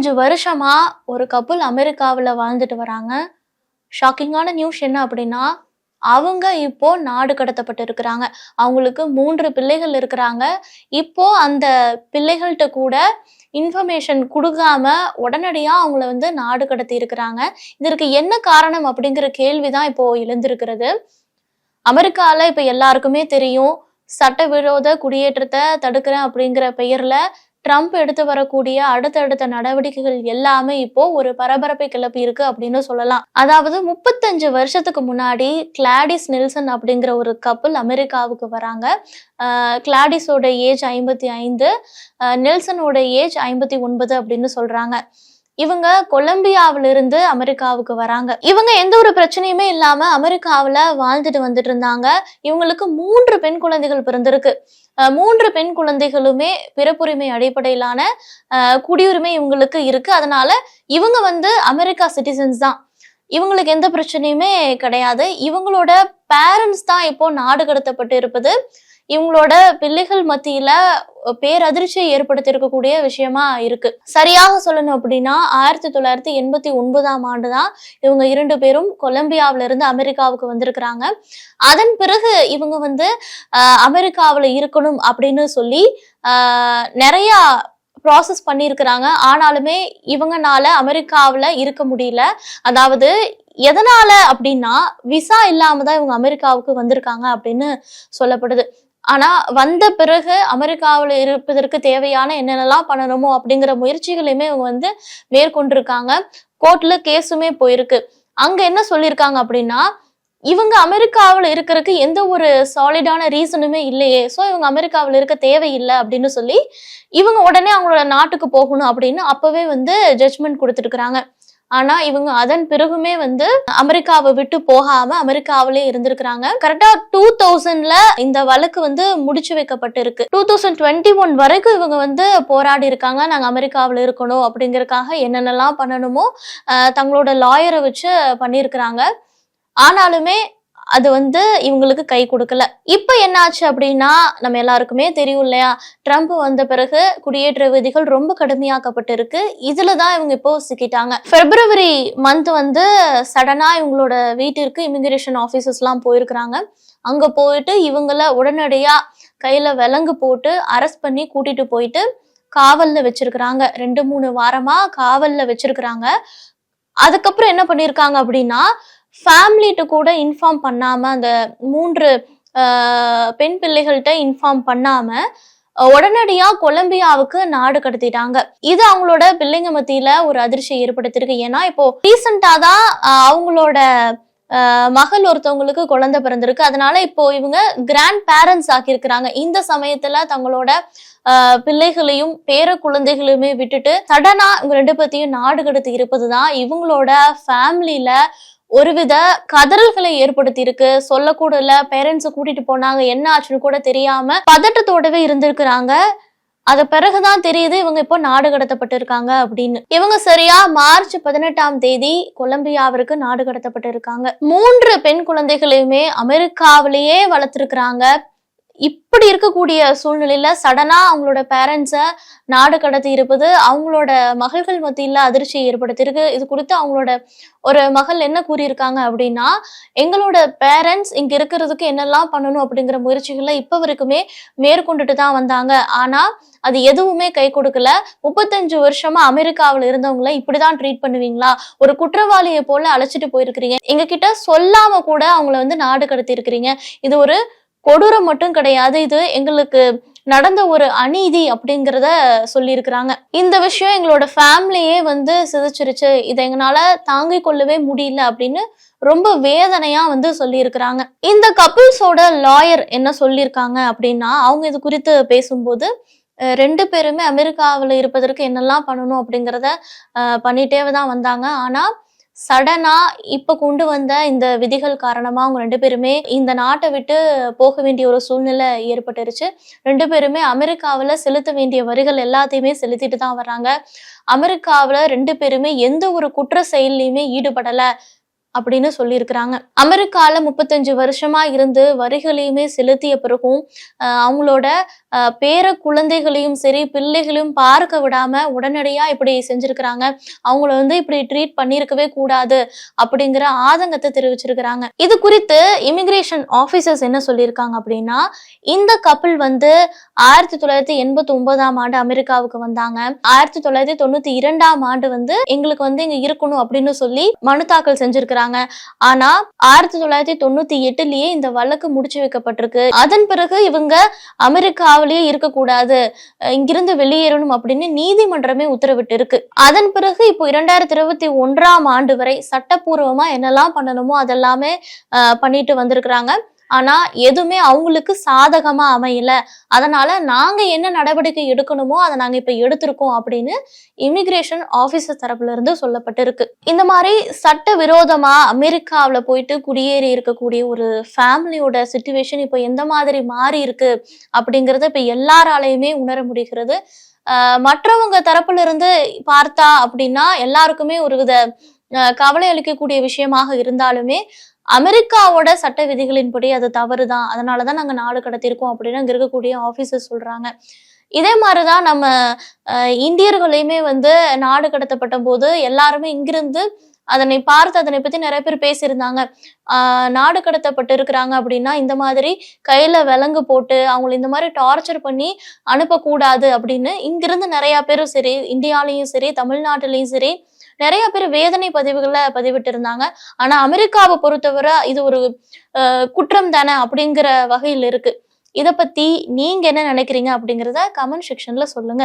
முப்பத்தஞ்சு வருஷமா ஒரு கப்புள் அமெரிக்காவில் வாழ்ந்துட்டு வராங்க. ஷாக்கிங்கான நியூஸ் என்ன அப்படின்னா அவங்க இப்போ நாடு கடத்தப்பட்டு இருக்கிறாங்க. அவங்களுக்கு மூன்று பிள்ளைகள் இருக்கிறாங்க. இப்போ அந்த பிள்ளைகள்கிட்ட கூட இன்ஃபர்மேஷன் கொடுக்காம உடனடியா அவங்கள வந்து நாடு கடத்தி இருக்கிறாங்க. இதற்கு என்ன காரணம் அப்படிங்கிற கேள்விதான் இப்போ எழுந்திருக்கிறது. அமெரிக்காவில் இப்போ எல்லாருக்குமே தெரியும் சட்டவிரோத குடியேற்றத்தை தடுக்கிறேன் அப்படிங்கிற பெயரில் ட்ரம்ப் எடுத்து வரக்கூடிய அடுத்தடுத்த நடவடிக்கைகள் எல்லாமே இப்போ ஒரு பரபரப்பை கிளப்பி இருக்கு அப்படின்னு சொல்லலாம். அதாவது முப்பத்தஞ்சு வருஷத்துக்கு முன்னாடி கிளாடிஸ் நெல்சன் அப்படிங்கிற ஒரு கப்பல் அமெரிக்காவுக்கு வராங்க. ஆஹ் கிளாடிஸோட ஏஜ் ஐம்பத்தி ஐந்து நெல்சனோட ஏஜ் ஐம்பத்தி ஒன்பது அப்படின்னு சொல்றாங்க. இவங்க கொலம்பியாவிலிருந்து அமெரிக்காவுக்கு வராங்க. இவங்க எந்த ஒரு பிரச்சனையுமே இல்லாம அமெரிக்காவில் வாழ்ந்துட்டு வந்துட்டு இருந்தாங்க. இவங்களுக்கு மூன்று பெண் குழந்தைகள் பிறந்திருக்கு. மூன்று பெண் குழந்தைகளுமே பிறப்புரிமை அடிப்படையிலான அஹ் குடியுரிமை இவங்களுக்கு இருக்கு. அதனால இவங்க வந்து அமெரிக்கா சிட்டிசன்ஸ் தான். இவங்களுக்கு எந்த பிரச்சனையுமே கிடையாது. இவங்களோட பேரண்ட்ஸ் தான் இப்போ நாடு கடத்தப்பட்டு இருப்பது. இவங்களோட பிள்ளைகள் மத்தியில பேரதிர்ச்சியை ஏற்படுத்தி இருக்கக்கூடிய விஷயமா இருக்கு. சரியாக சொல்லணும் அப்படின்னா ஆயிரத்தி தொள்ளாயிரத்தி எண்பத்தி ஒன்பதாம் ஆண்டு தான் இவங்க இரண்டு பேரும் கொலம்பியாவில இருந்து அமெரிக்காவுக்கு வந்திருக்கிறாங்க. அதன் பிறகு இவங்க வந்து அமெரிக்காவில் இருக்கணும் அப்படின்னு சொல்லி நிறைய ப்ராசஸ் பண்ணியிருக்கிறாங்க. ஆனாலுமே இவங்கனால அமெரிக்காவில் இருக்க முடியல. அதாவது எதனால அப்படின்னா விசா இல்லாம தான் இவங்க அமெரிக்காவுக்கு வந்திருக்காங்க அப்படின்னு சொல்லப்படுது. ஆனா வந்த பிறகு அமெரிக்காவில் இருப்பதற்கு தேவையான என்னென்னலாம் பண்ணணுமோ அப்படிங்கிற முயற்சிகளையுமே இவங்க வந்து மேற்கொண்டிருக்காங்க. கோர்ட்ல கேஸுமே போயிருக்கு. அங்க என்ன சொல்லியிருக்காங்க அப்படின்னா இவங்க அமெரிக்காவில் இருக்கிறதுக்கு எந்த ஒரு சாலிடான ரீசனுமே இல்லையே. ஸோ இவங்க அமெரிக்காவில் இருக்க தேவையில்லை அப்படின்னு சொல்லி இவங்க உடனே அவங்களோட நாட்டுக்கு போகணும் அப்படின்னு அப்பவே வந்து ஜட்ஜ்மெண்ட் கொடுத்துருக்குறாங்க. ஆனா இவங்க அதன் பிறகுமே வந்து அமெரிக்காவை விட்டு போகாம அமெரிக்காவிலே இருந்திருக்கிறாங்க. கரெக்டா டூ தௌசண்ட்ல இந்த வழக்கு வந்து முடிச்சு வைக்கப்பட்டு இருக்கு டூ தௌசண்ட் டுவெண்ட்டி ஒன் வரைக்கும் இவங்க வந்து போராடி இருக்காங்க. நாங்க அமெரிக்காவில் இருக்கணும் அப்படிங்கறக்காக என்னென்னலாம் பண்ணணுமோ தங்களோட லாயரை வச்சு பண்ணியிருக்கிறாங்க. ஆனாலுமே அது வந்து இவங்களுக்கு கை கொடுக்கல. இப்ப என்னாச்சு அப்படின்னா நம்ம எல்லாருக்குமே தெரியும் இல்லையா? ட்ரம்ப் வந்த பிறகு குடியேற்ற விதிகள் ரொம்ப கடுமையாக்கப்பட்டு இருக்கு இதுலதான் இவங்க இப்போ சிக்கிட்டாங்க. பிப்ரவரி மந்த் வந்து சடனா இவங்களோட வீட்டிற்கு இமிகிரேஷன் ஆபீசர்ஸ் எல்லாம் போயிருக்கிறாங்க. அங்க போயிட்டு இவங்கள உடனடியா கையில விலங்கு போட்டு அரெஸ்ட் பண்ணி கூட்டிட்டு போயிட்டு காவல்ல வச்சிருக்கிறாங்க. ரெண்டு மூணு வாரமா காவல்ல வச்சிருக்கிறாங்க. அதுக்கப்புறம் என்ன பண்ணிருக்காங்க அப்படின்னா ஃபேமிலிட்டு கூட இன்ஃபார்ம் பண்ணாம அந்த மூன்று ஆஹ், பெண் பிள்ளைகள்கிட்ட இன்ஃபார்ம் பண்ணாம உடனடியா கொலம்பியாவுக்கு நாடு கடத்திட்டாங்க. இது அவங்களோட பிள்ளைங்க மத்தியில ஒரு அதிர்ச்சியை ஏற்படுத்தியிருக்கு. ஏன்னா இப்போ ரீசெண்டா தான் அவங்களோட ஆஹ், மகள் ஒருத்தவங்களுக்கு குழந்தை பிறந்திருக்கு. அதனால இப்போ இவங்க கிராண்ட் பேரண்ட்ஸ் ஆக்கியிருக்கிறாங்க. இந்த சமயத்துல தங்களோட ஆஹ், பிள்ளைகளையும் பேர குழந்தைகளையுமே விட்டுட்டு சடனா இவங்க ரெண்டு பேர்த்தையும் நாடு கடத்தி இருப்பதுதான் இவங்களோட ஃபேமிலியில ஒருவித கதறல்களை ஏற்படுத்தி இருக்கு சொல்லக்கூட இல்ல பேரண்ட்ஸ கூட்டிட்டு போனாங்க என்ன ஆச்சுன்னு கூட தெரியாம பதட்டத்தோடவே இருந்திருக்கிறாங்க. அது பிறகுதான் தெரியுது இவங்க இப்போ நாடு கடத்தப்பட்டு இருக்காங்க அப்படின்னு. இவங்க சரியா மார்ச் பதினெட்டாம் தேதி கொலம்பியாவிற்கு நாடு கடத்தப்பட்டு இருக்காங்க மூன்று பெண் குழந்தைகளையுமே அமெரிக்காவிலேயே வளர்த்திருக்கிறாங்க. இப்படி இருக்கக்கூடிய சூழ்நிலையில சடனா அவங்களோட பேரண்ட்ஸை நாடு கடத்தி இருப்பது அவங்களோட மகள்கள் மத்தியில் அதிர்ச்சியை ஏற்படுத்தியிருக்கு. இது குறித்து அவங்களோட ஒரு மகள் என்ன கூறியிருக்காங்க அப்படின்னா எங்களோட பேரண்ட்ஸ் இங்க இருக்கிறதுக்கு என்னெல்லாம் பண்ணணும் அப்படிங்கிற முயற்சிகளை இப்ப வரைக்குமே மேற்கொண்டுட்டு தான் வந்தாங்க. ஆனா அது எதுவுமே கை கொடுக்கல. முப்பத்தஞ்சு வருஷமா அமெரிக்காவில் இருந்தவங்கள இப்படிதான் ட்ரீட் பண்ணுவீங்களா? ஒரு குற்றவாளியை போல அழைச்சிட்டு போயிருக்கிறீங்க. எங்க கிட்ட சொல்லாம கூட அவங்கள வந்து நாடு கடத்தி இருக்கிறீங்க இது ஒரு கொடூரம் மட்டும் கிடையாது. இது எங்களுக்கு நடந்த ஒரு அநீதி அப்படிங்கிறத சொல்லியிருக்கிறாங்க. இந்த விஷயம் எங்களோட ஃபேமிலியே வந்து சிதைச்சிருச்சு. இதை எங்களால தாங்கிக் கொள்ளவே முடியல அப்படின்னு ரொம்ப வேதனையா வந்து சொல்லியிருக்கிறாங்க. இந்த கப்பிள்ஸோட லாயர் என்ன சொல்லியிருக்காங்க அப்படின்னா அவங்க இது குறித்து பேசும்போது ரெண்டு பேருமே அமெரிக்காவில் இருப்பதற்கு என்னெல்லாம் பண்ணணும் அப்படிங்கிறத பண்ணிட்டே தான் வந்தாங்க. ஆனால் சடனா இப்ப கொண்டு வந்த இந்த விதிகள் காரணமா அவங்க ரெண்டு பேருமே இந்த நாட்டை விட்டு போக வேண்டிய ஒரு சூழ்நிலை ஏற்பட்டுருச்சு. ரெண்டு பேருமே அமெரிக்காவில் செலுத்த வேண்டிய வரிகள் எல்லாத்தையுமே செலுத்திட்டு தான் வர்றாங்க. அமெரிக்காவில் ரெண்டு பேருமே எந்த ஒரு குற்ற செயல்லையுமே ஈடுபடல. அப்படின்னு சொல்லியிருக்கிறாங்க. அமெரிக்கால முப்பத்தஞ்சு வருஷமா இருந்து வரிகளையுமே செலுத்திய பிறகும் அவங்களோட பேர குழந்தைகளையும் சரி பிள்ளைகளையும் பார்க்க விடாம உடனடியா இப்படி செஞ்சிருக்கிறாங்க. அவங்கள வந்து இப்படி ட்ரீட் பண்ணியிருக்கவே கூடாது அப்படிங்கிற ஆதங்கத்தை தெரிவிச்சிருக்கிறாங்க. இது குறித்து இமிகிரேஷன் ஆபீசர்ஸ் என்ன சொல்லியிருக்காங்க அப்படின்னா இந்த கப்பல் வந்து ஆயிரத்தி தொள்ளாயிரத்தி எண்பத்தி ஒன்பதாம் ஆண்டு அமெரிக்காவுக்கு வந்தாங்க. ஆயிரத்தி தொள்ளாயிரத்தி தொண்ணூத்தி இரண்டாம் ஆண்டு வந்து எங்களுக்கு வந்து இங்க இருக்கணும் அப்படின்னு சொல்லி மனு தாக்கல் செஞ்சிருக்கிறாங்க. ஆனா ஆயிரத்தி தொள்ளாயிரத்தி தொண்ணூத்தி எட்டுலயே இந்த வழக்கு முடிச்சு வைக்கப்பட்டிருக்கு. அதன் பிறகு இவங்க அமெரிக்காவிலேயே இருக்கக்கூடாது இங்கிருந்து வெளியேறணும் அப்படின்னு நீதிமன்றமே உத்தரவிட்டு இருக்கு அதன் பிறகு இப்போ இரண்டாயிரத்தி இருபத்தி ஒன்றாம் ஆண்டு வரை சட்டப்பூர்வமா என்னெல்லாம் பண்ணணுமோ அதெல்லாமே அஹ், பண்ணிட்டு வந்திருக்கிறாங்க. ஆனா எதுவுமே அவங்களுக்கு சாதகமா அமையல. அதனால நாங்க என்ன நடவடிக்கை எடுக்கணுமோ அதை நாங்க இப்ப எடுத்திருக்கோம் அப்படின்னு இமிகிரேஷன் ஆபீசர் தரப்புல இருந்து சொல்லப்பட்டிருக்கு. இந்த மாதிரி சட்ட விரோதமா அமெரிக்காவில் போயிட்டு குடியேறி இருக்கக்கூடிய ஒரு ஃபேமிலியோட சுச்சுவேஷன் இப்போ எந்த மாதிரி மாறி இருக்கு அப்படிங்கறத இப்ப எல்லாராலையுமே உணர முடிகிறது. மற்றவங்க தரப்புல இருந்து பார்த்தா அப்படின்னா எல்லாருக்குமே ஒரு வித கவலை அளிக்கக்கூடிய விஷயமாக இருந்தாலுமே அமெரிக்காவோட சட்ட விதிகளின்படி அது தவறுதான். அதனாலதான் நாங்க நாடு கடத்தியிருக்கோம் அப்படின்னு அங்க இருக்கக்கூடிய ஆபீசர் சொல்றாங்க. இதே மாதிரிதான் நம்ம இந்தியர்களையுமே வந்து நாடு கடத்தப்பட்ட போது எல்லாருமே இங்கிருந்து அதனை பார்த்து அதனை பத்தி நிறைய பேர் பேசியிருந்தாங்க. ஆஹ் நாடு கடத்தப்பட்டு இருக்கிறாங்க அப்படின்னா இந்த மாதிரி கையில விலங்கு போட்டு அவங்களை இந்த மாதிரி டார்ச்சர் பண்ணி அனுப்பக்கூடாது அப்படின்னு இங்கிருந்து நிறைய பேரும் சரி இந்தியாலையும் சரி தமிழ்நாட்டிலையும் சரி நிறைய பேர் வேதனை பதிவுகளை பதிவிட்டு இருந்தாங்க ஆனா அமெரிக்காவை பொறுத்தவரை இது ஒரு அஹ், குற்றம் தானே அப்படிங்கிற வகையில் இருக்கு. இத பத்தி நீங்க என்ன நினைக்கிறீங்க அப்படிங்கறத கமெண்ட் செக்ஷன்ல சொல்லுங்க.